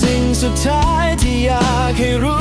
สิ่งสุดท้ายที่อยากให้รู้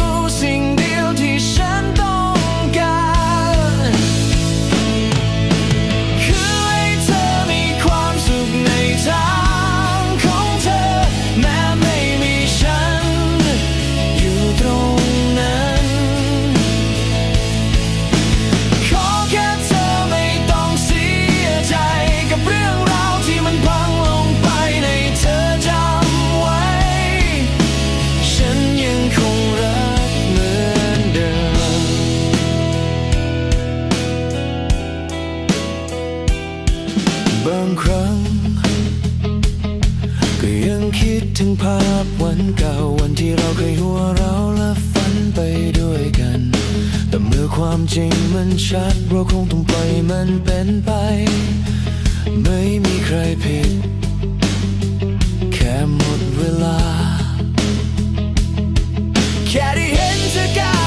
จริงมันชัด เราคงต้องปล่อยมันเป็นไป ไม่มีใครผิด แค่หมดเวลา แค่ได้เห็นเธอก้า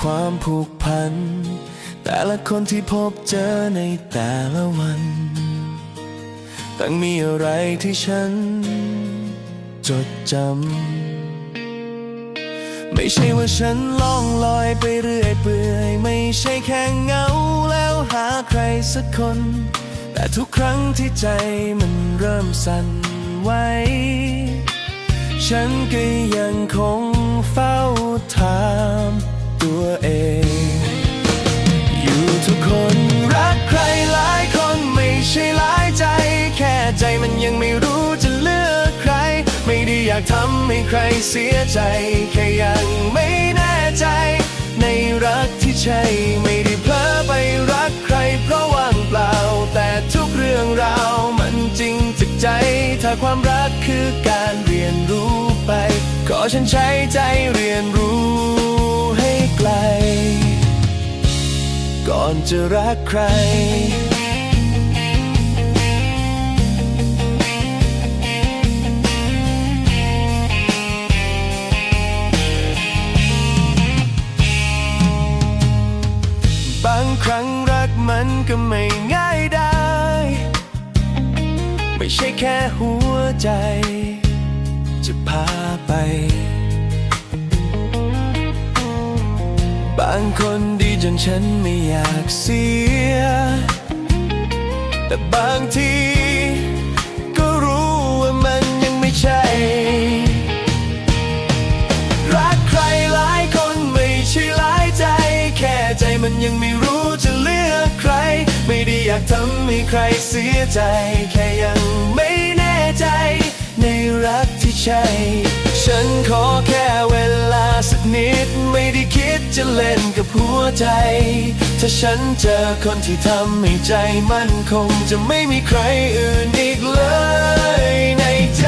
ความผูกพัน แต่ละคนที่พบเจอในแต่ละวัน ต่างมีอะไรที่ฉัน จดจำ ไม่ใช่ว่าฉันล่องลอยไปเรื่อยเปื่อย ไม่ใช่แค่เงาแล้วหาใครสักคน แต่ทุกครั้งที่ใจมันเริ่มสั่นไหวฉันก็ยังคงเฝ้าถาม ตัวเอง อยู่ทุกคนรักใครหลายคนไม่ใช่หลายใจ แค่ใจมันยังไม่รู้จะเลือกใคร ไม่ได้อยากทำให้ใครเสียใจ แค่ยังไม่แน่ใจ ในรักที่ใช่ไม่ได้เพลอไปรักใครเพราะว่างเปล่า แต่ทุกเรื่องราวมันจริงจากใจ ถ้าความรักคือการเรียนรู้ ไป ขอฉันใช้ใจเรียนรู้ให้ไกล ก่อนจะรักใคร บางครั้งรักมันก็ไม่ง่ายได้ ไม่ใช่แค่หัวใจ จะพาไป บางคนดีจนฉันไม่อยากเสีย แต่บางทีก็รู้ว่ามันยังไม่ใช่ รักใครหลายคนไม่ใช่หลายใจ แค่ใจมันยังไม่รู้จะเลือกใคร ไม่ได้อยากทำให้ใครเสียใจ แค่ยังไม่แน่ใจในรัก ใช่ ฉันขอแค่เวลาสักนิด ไม่ได้คิดจะเล่นกับหัวใจ ถ้าฉันเจอคนที่ทำให้ใจมั่นคงจะไม่มีใครอื่นอีกเลยในใจ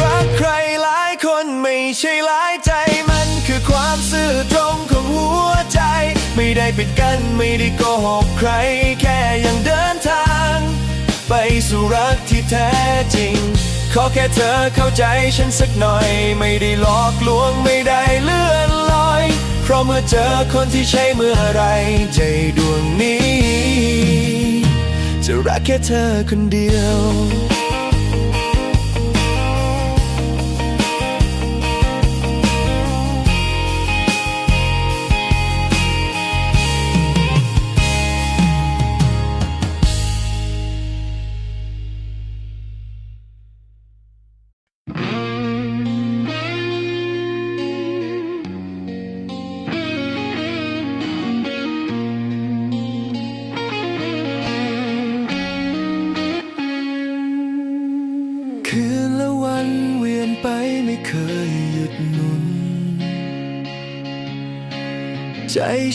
รักใครหลายคนไม่ใช่หลายใจ มันคือความซื่อตรงของหัวใจ ไม่ได้ปิดกั้นไม่ได้โกหกใคร แค่ยังเดินทาง ไปสู่รักที่แท้จริง ขอแค่เธอเข้าใจฉันสักหน่อย ไม่ได้หลอกลวงไม่ได้เลื่อนลอย เพราะเมื่อเจอคนที่ใช่เมื่อไร ใจดวงนี้ จะรักแค่เธอคนเดียว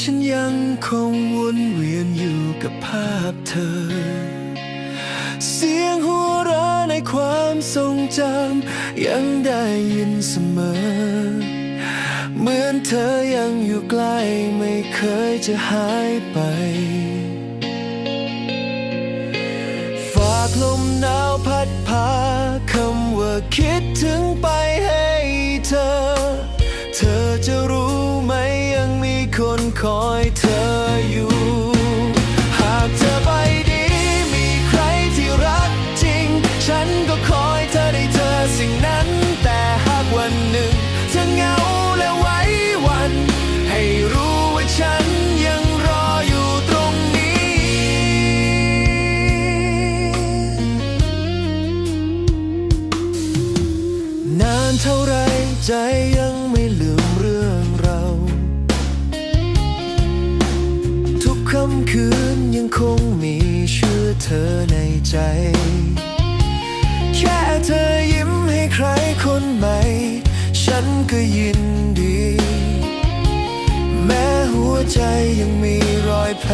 ฉันยังคงวนเวียนอยู่กับภาพเธอ เสียงหัวเราะในความทรงจำยังได้ยินเสมอ เหมือนเธอยังอยู่ใกล้ไม่เคยจะหายไปฝากลมหนาวพัดพาคำว่าคิดถึง ใจยังไม่ลืมเรื่องเรา ทุกค่ำคืนยังคงมีชื่อเธอในใจ แค่เธอยิ้มให้ใครคนใหม่ ฉันก็ยินดี แม้หัวใจยังมีรอยแผล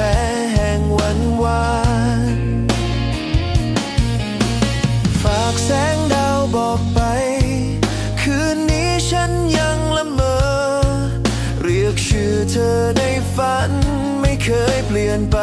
เธอในฝันไม่เคยเปลี่ยนไป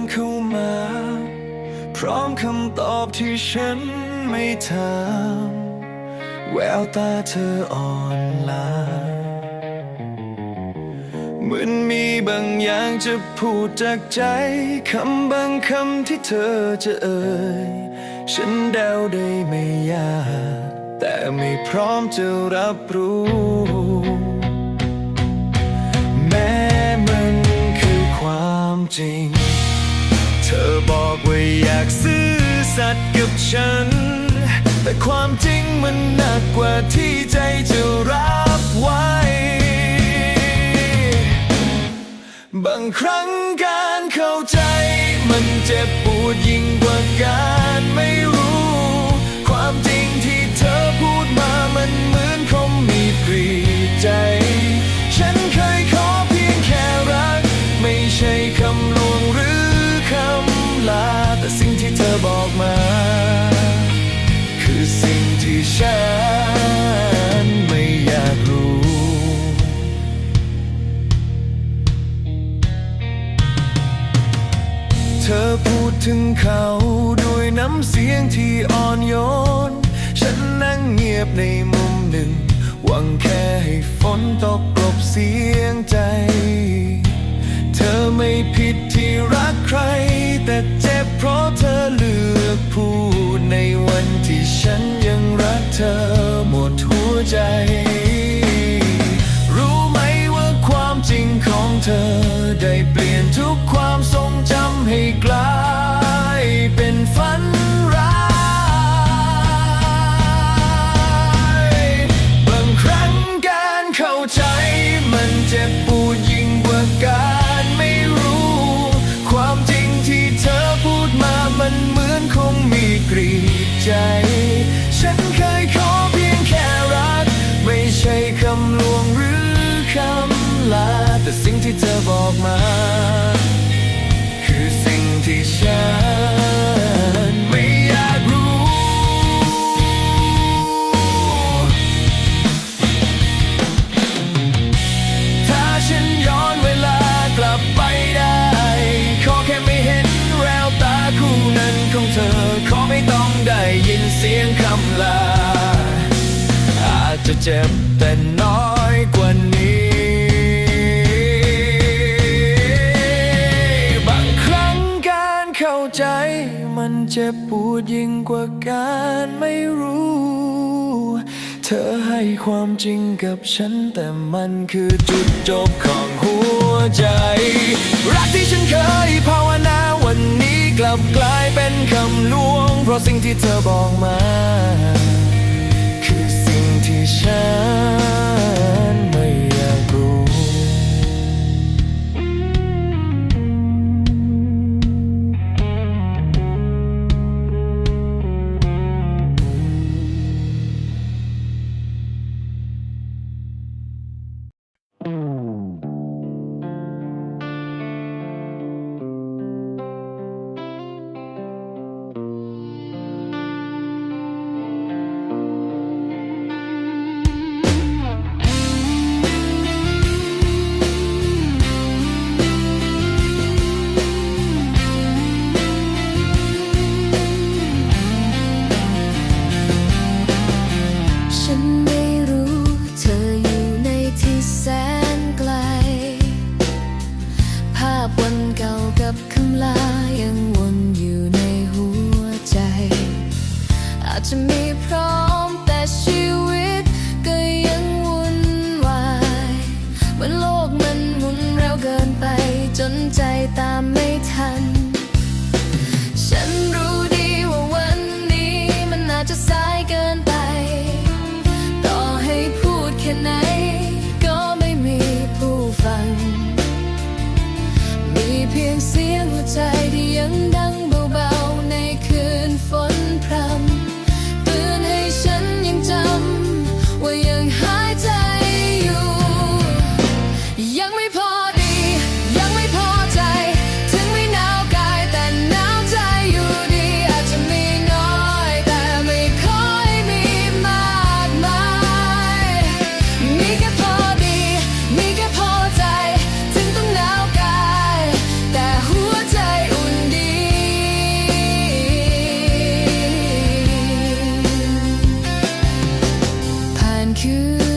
นเข้ามา พร้อมคำตอบที่ฉันไม่ถามแววตาเธออ่อนล้าเหมือนมีบางอย่างจะพูดจากใจ คำบางคำที่เธอจะเอ่ย ฉันเดาได้ไม่ยาก แต่ไม่พร้อมจะรับรู้แม้มันคือความจริง ธอบอกว่าอยากซื่อสัตย์กับฉัน แต่ความจริงมันหนักกว่าที่ใจจะรับไว้ บางครั้งการเข้าใจ มันเจ็บปวดยิ่งกว่าการ ถึงเขาด้วยน้ำเสียงที่อ่อนโยน ฉันนั่งเงียบในมุมหนึ่ง หวังแค่ให้ฝนตกกลบเสียงใจ เธอไม่ผิดที่รักใคร แต่เจ็บเพราะเธอเลือกพูดในวันที่ฉันยังรักเธอหมดหัวใจรู้ไหมว่าความจริงของเธอได้เปลี่ยนทุกความทรง ที่เธอบอกมา คือสิ่งที่ฉันไม่อยากรู้ ถ้าฉันย้อนเวลากลับไปได้ ขอแค่ไม่เห็นแววตาคู่นั้นของเธอ ขอไม่ต้องได้ยินเสียงคำลา อาจจะเจ็บ งกว่าการไม่รู้ เธอให้ความจริงกับฉัน แต่มันคือจุดจบของหัวใจ รักที่ฉันเคยภาวนาวันนี้กลับกลายเป็นคำลวง เพราะสิ่งที่เธอบอกมา คือสิ่งที่ฉันินไปจนใจตามไม่ทัน you.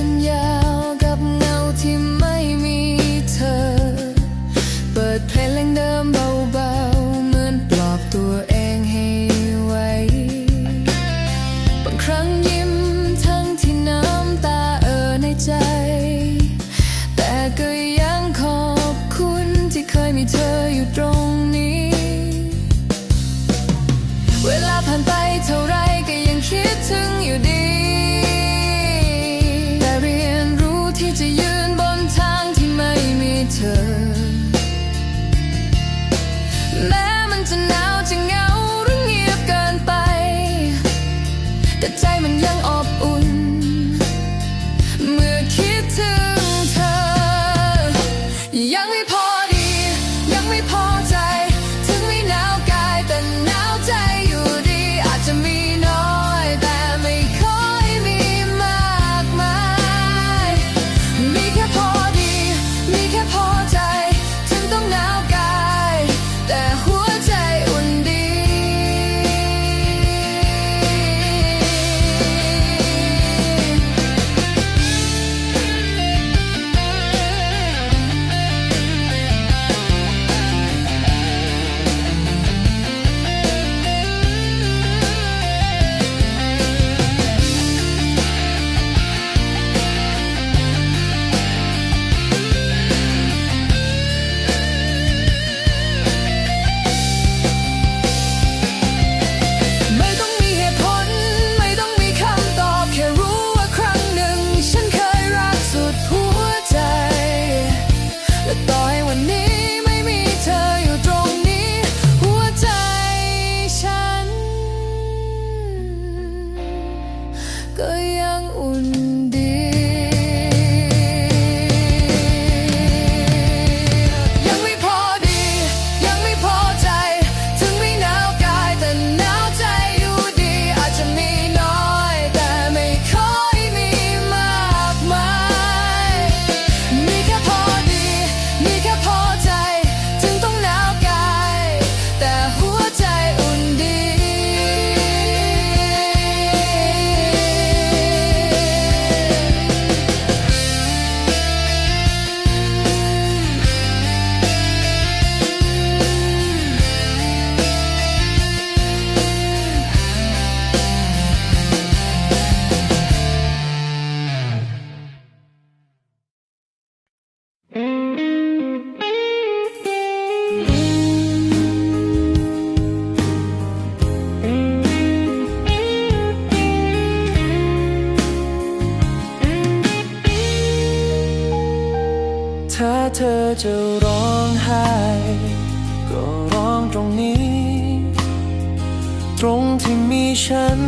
ฉัน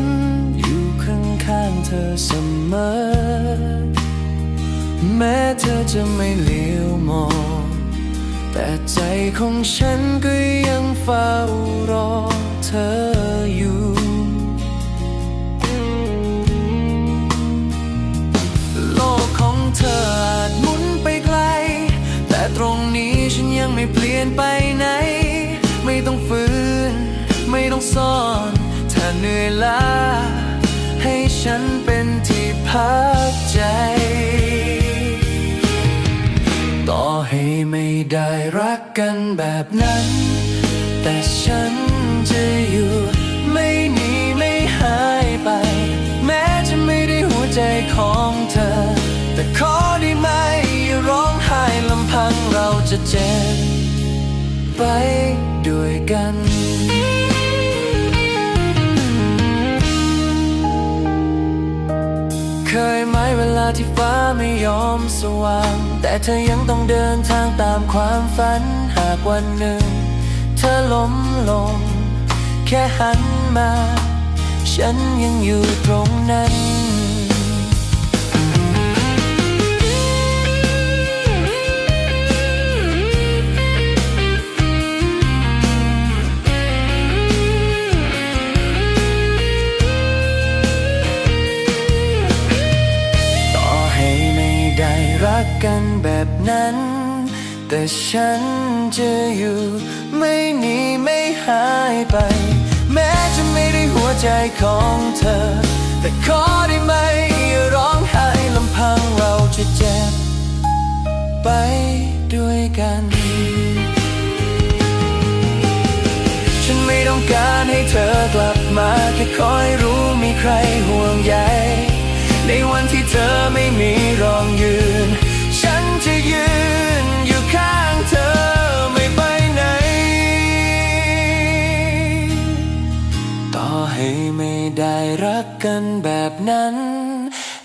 อยู่ข้างๆเธอเสมอ แม้เธอจะไม่เลี้ยวมอง แต่ใจของฉันก็ยังเฝ้ารอเธออยู่ โลกของเธออาจหมุนไปไกล แต่ตรงนี้ฉันยังไม่เปลี่ยนไปไหน ไม่ต้องฝืน ไม่ต้องซ่อน เหนื่อยล้าให้ฉันเป็นที่พักใจ ต่อให้ไม่ได้รักกันแบบนั้น แต่ฉันจะอยู่ไม่หนีไม่หายไป แม้จะไม่ได้หัวใจของเธอ แต่ขอได้ไหมอย่าร้องไห้ลำพังเราจะเจ็บไปด้วยกัน ที่ฟ้าไม่ยอมสว่าง แต่เธอยังต้องเดินทางตามความฝันหากวันหนึ่ง เธอล้มลง แค่หันมา ฉันยังอยู่ตรงนั้น แต่ฉันจะอยู่ ไม่หนีไม่หายไป แม้จะไม่ได้หัวใจของเธอ แต่ขอได้ไหมอย่าร้องไห้ลำพังเราจะเจ็บ ไปด้วยกัน ฉันไม่ต้องการให้เธอกลับมาแค่คอยรู้มีใครห่วงใยในวันที่เธอไม่มีรองยืน กันแบบนั้น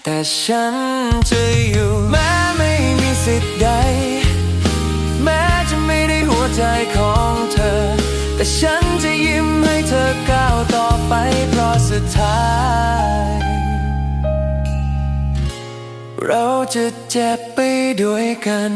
แต่ฉันจะอยู่แม้ไม่มีสิทธิ์ใด แม้จะไม่ได้หัวใจของเธอ แต่ฉันจะยิ้มให้เธอก้าวต่อไปเพราะสุดท้าย เราจะเจ็บไปด้วยกัน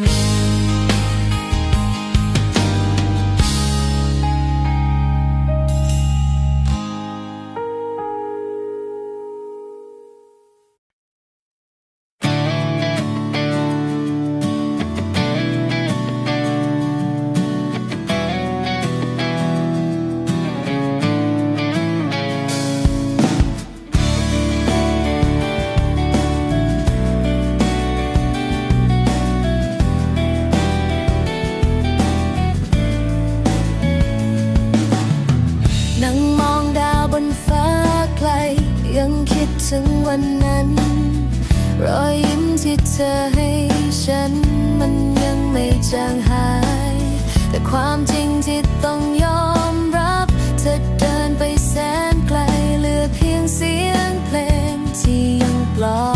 ฟ้าไกล ยังคิดถึงวันนั้น รอยยิ้มที่เธอให้ฉัน มันยังไม่จางหาย แต่ความจริงที่ต้องยอมรับ เธอเดินไปแสนไกล เหลือเพียงเสียงเพลงที่ยังปลอ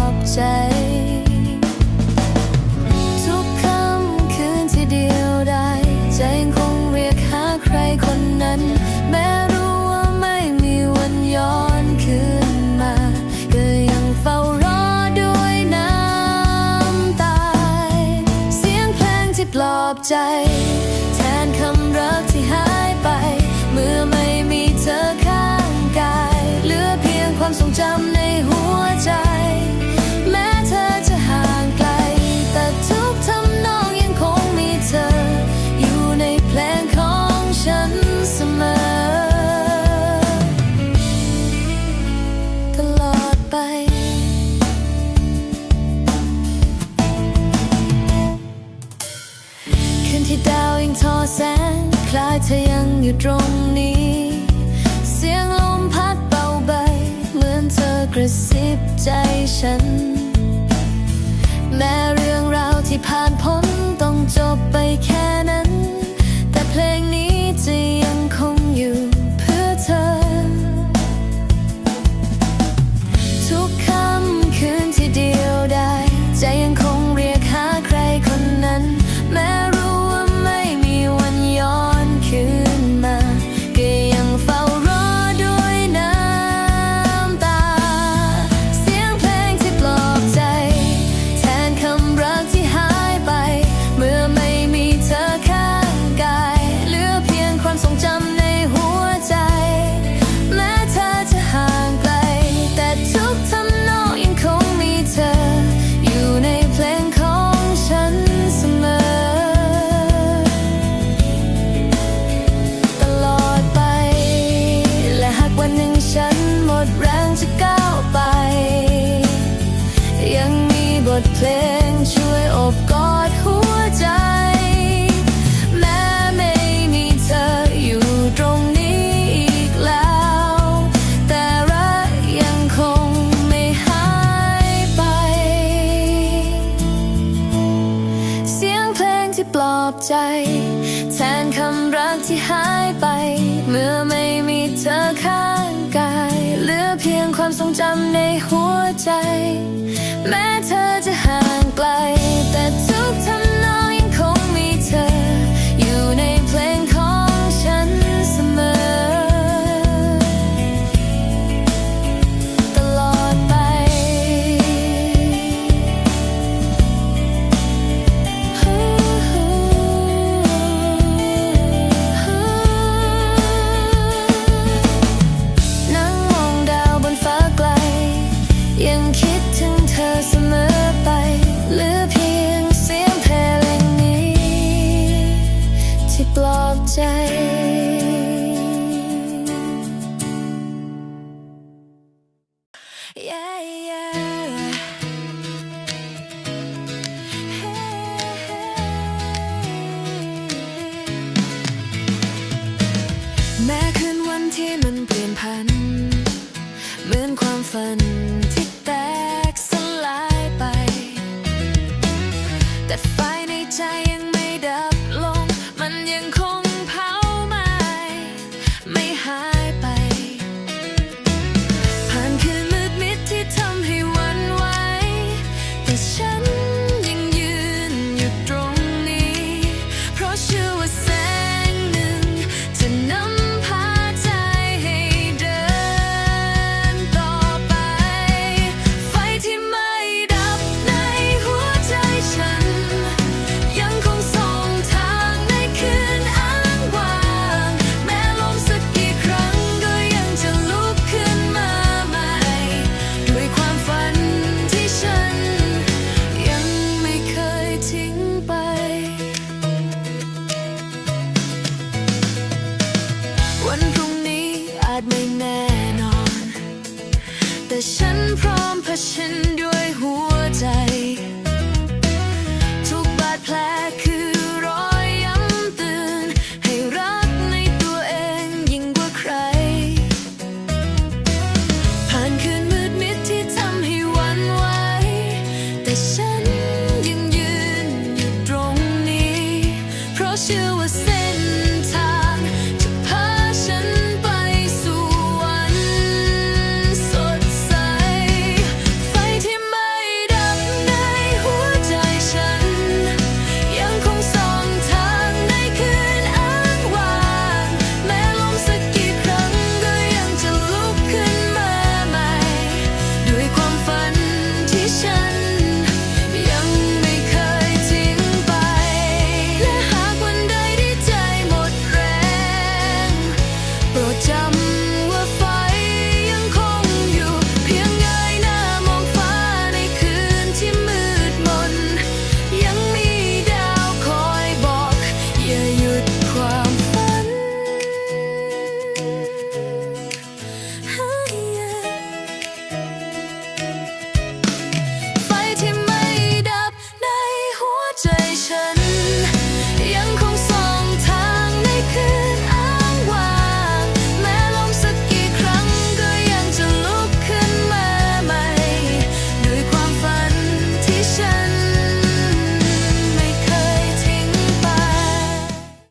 จำในหัวใจ แม้เธอจะ แม้คืนวันที่มันเปลี่ยนพัน เหมือนความฝันที่แตกสลายไป แต่ไฟในใจ